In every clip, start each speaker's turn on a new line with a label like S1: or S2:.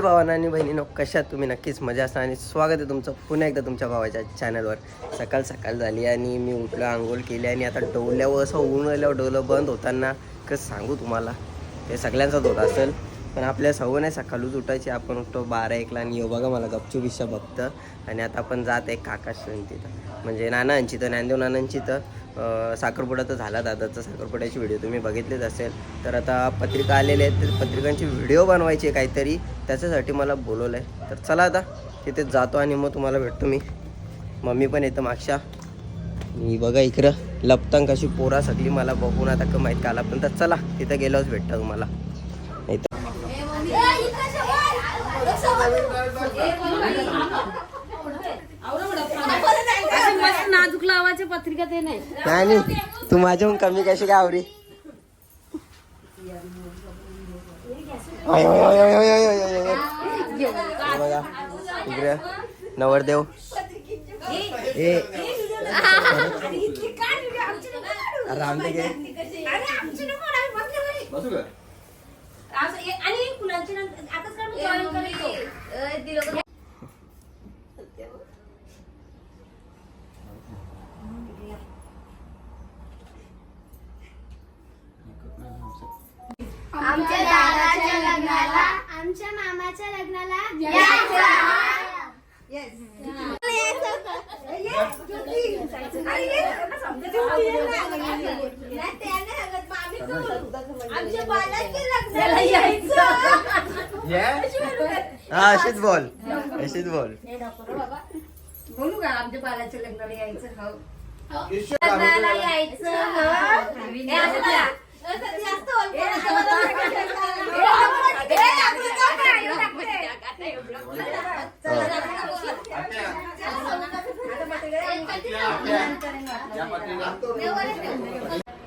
S1: जय भावांना आणि बहिणीनो कशात तुम्ही नक्कीच मजा असता आणि स्वागत आहे तुमचं पुन्हा एकदा तुमच्या भावाच्या चॅनलवर सकाळ सकाळ झाली आणि मी उठलं आंघोळ केली आणि आता डोल्यावर असं ऊन आल्यावर डोलं बंद होताना कसं सांगू तुम्हाला? ते सगळ्यांचाच होत असेल पण आपल्या सवय नाही सकाळूच उठायची. आपण उठतो बारा एकला आणि येऊ बघा मला गपचूप इच्छा बघतं. आणि आता आपण जात आहे काकाश्री तिथं म्हणजे नानांची तर ज्ञानदेव नानांची तर. साखरपुडा तर झाला दादाचा साखरपुड्याची व्हिडिओ तुम्ही बघितलेच असेल. तर आता पत्रिका आलेल्या आहेत. तर पत्रिकांची व्हिडिओ बनवायची काहीतरी. त्याच्यासाठी मला बोलवलं आहे तर चला आता तिथे जातो आणि मग तुम्हाला भेटतो मी. मम्मी पण येतं मागच्या. मी बघा इकडं लपतंग कशी पोरा सगळी मला बघून आता का माहीत काला पण. तर चला तिथं गेल्यावरच भेटतं तुम्हाला. नाही तर
S2: पत्रिका ते नाही.
S1: नाही नाही. तू माझ्याहून कमी कशी काय. हे बघा इकडे. नवरदेव. ए रामने घे
S2: आणि
S3: आमच्या दादाच्या लग्नाला आमच्या मामाच्या लग्नाला
S1: हा अशीच बोल अशीच बोल
S2: बोलू का? आमच्या बालाच्या लग्नाला यायचं हो.
S3: लग्नाला यायचं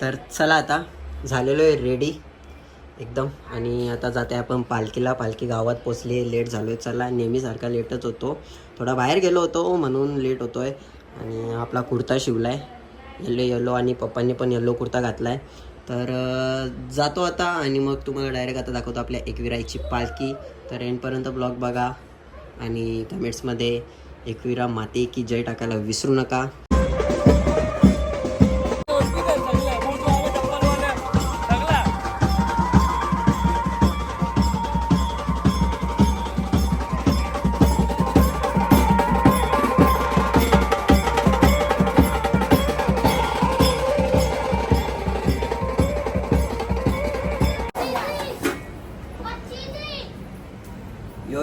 S1: तर चला आता झालेलो आहे रेडी एकदम. आणि आता जाते आपण पालखीला. पालखी गावात पोचली लेट झालो आहे चला नेहमीसारखा लेटच होतो. थोडा बाहेर गेलो होतो म्हणून लेट होतो आहे आणि आपला कुर्ता शिवला आहे येलो येलो आणि पप्पांनी पण येल्लो कुर्ता घातला आहे तर जातो आता आणि मग तुम्हाला डायरेक्ट आता दाखवतो आपल्या एकविराईची पालखी. तर एंडपर्यंत ब्लॉग बघा आणि कमेंट्समध्ये एकविरा माते की जय टाकायला विसरू नका.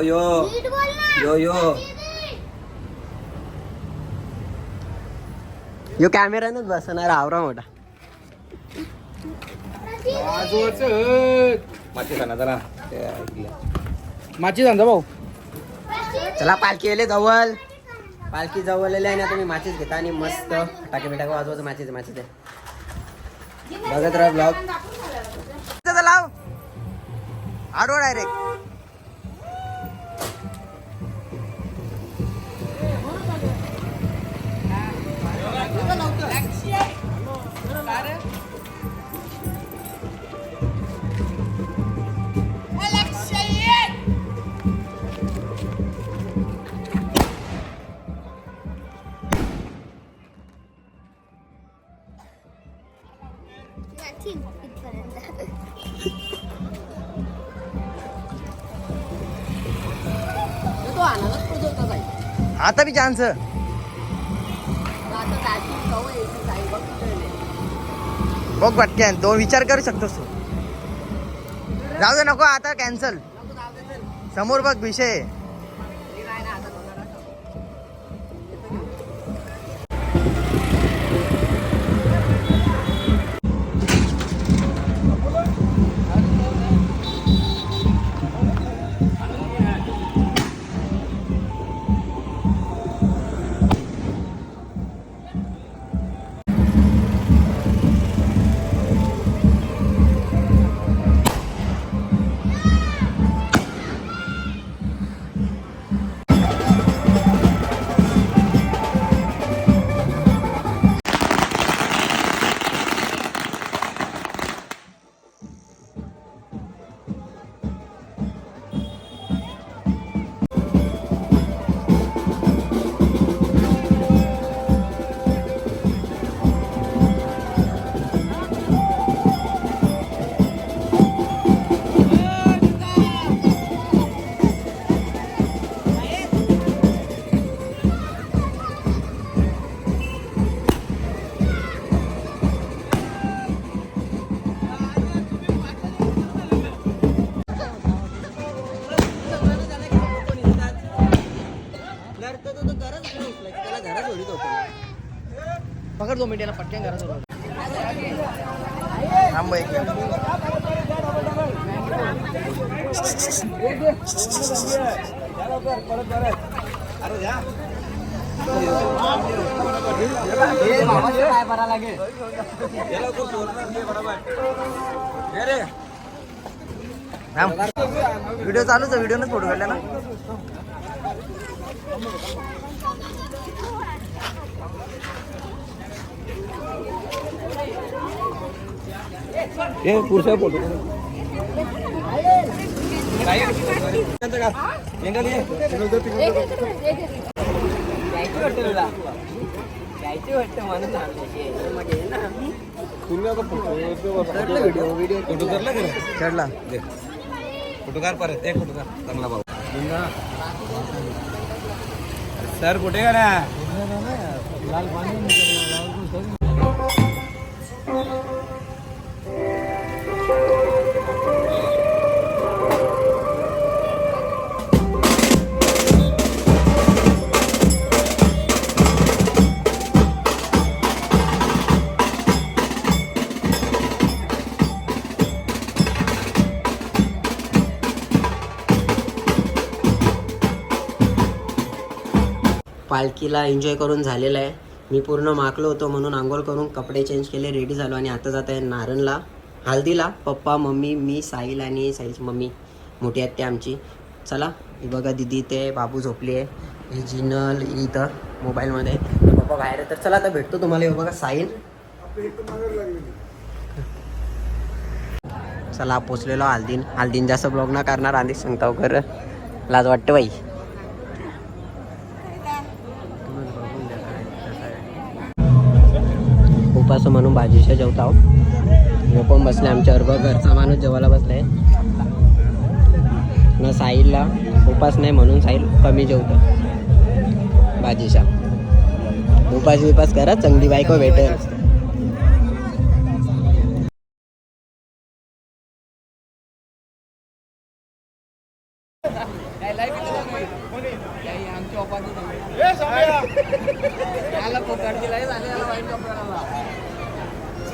S1: यो यो. यो यो। यो कॅमेरानच बसणार आवरा मोठा.
S4: माची धंदा भाऊ.
S1: चला पालखी येले जवळ. पालखी जवळ आले आहे ना तुम्ही माचीच घेता आणि मस्त टाके बिटाके वाजवायचं माचीच माचीच बघत राहा ब्लॉग. लाव. आडवा डायरेक्ट.
S3: ठीक, इथपर्यंत.
S1: आता बी चान्स बघ पटक्यान दोन विचार करू शकतोस तू. जाऊ दे नको आता कॅन्सल समोर बघ विषय. आहे. त्याला घरात सोडित होतो ना.
S4: पकड दोन मिनिटाला पटकन
S1: थांब एक व्हिडिओ चालूच आहे व्हिडिओनच फोटो काढला ना
S4: ए पुढचा फोटो
S1: व्हिडिओ व्हिडिओ
S4: फोटो करला का
S1: चढला
S4: फोटो काढ परत एक फोटो काढ चांगला भाऊ सर कुठे का ना
S1: पालखीला एन्जॉय करून झालेलं आहे. मी पूर्ण माकलो होतो म्हणून आंघोळ करून कपडे चेंज केले रेडी झालो आणि आता जात आहे नारणला हल्दीला. पप्पा मम्मी मी साहिल आणि साहिलची मम्मी मोठी आहेत ते आमची. चला बघा दिदी ते बाबू झोपली आहे. ही जिनल इथं मोबाईलमध्ये. पप्पा बाहेर आहे. तर चला आता भेटतो तुम्हाला. हे बघा साहिल. चला पोचलेलो हल्दीन. हल्दीन जास्त ब्लॉग ना करणार आधी सांगता खरं. लाज वाटतं बाई. असं म्हणून भाजीच्या जेवत आहोत. पण बसले आमच्या बघ घरचा माणूस जेवायला बसलाय. ना साईलला उपास नाही म्हणून साईल कमी जेवतो भाजीच्या. उपास विपास करा चांगली बायको भेटेल.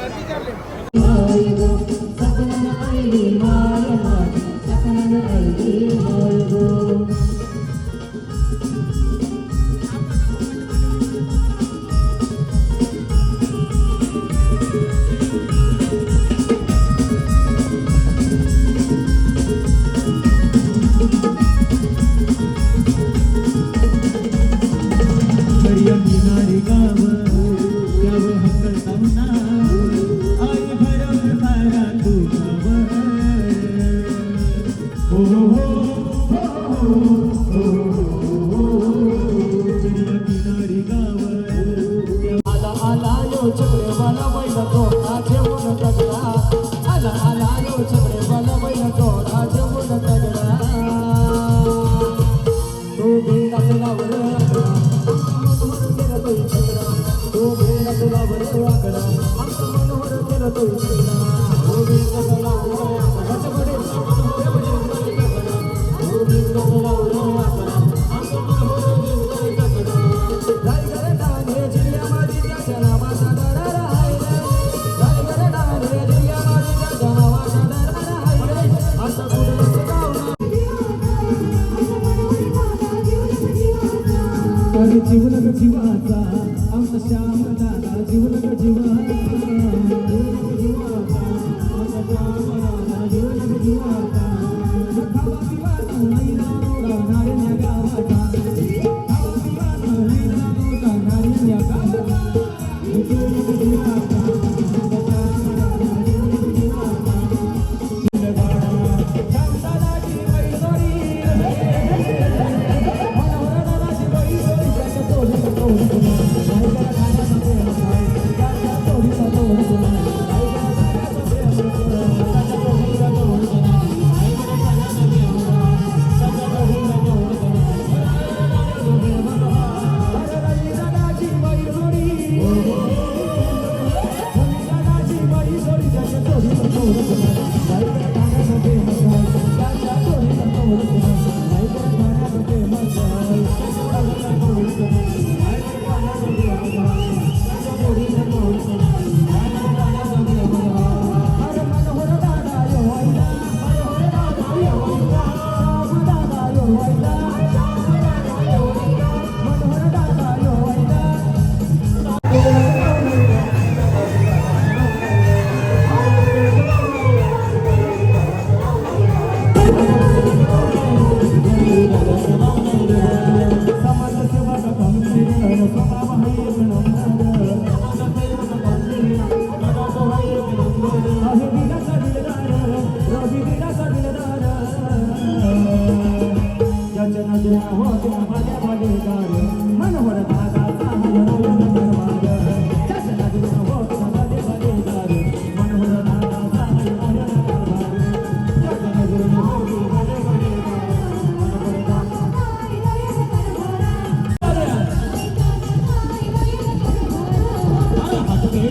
S1: I do. him.
S5: जीवन जीवाचा. आमचा श्याम दादा जीवन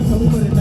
S5: 적은 거를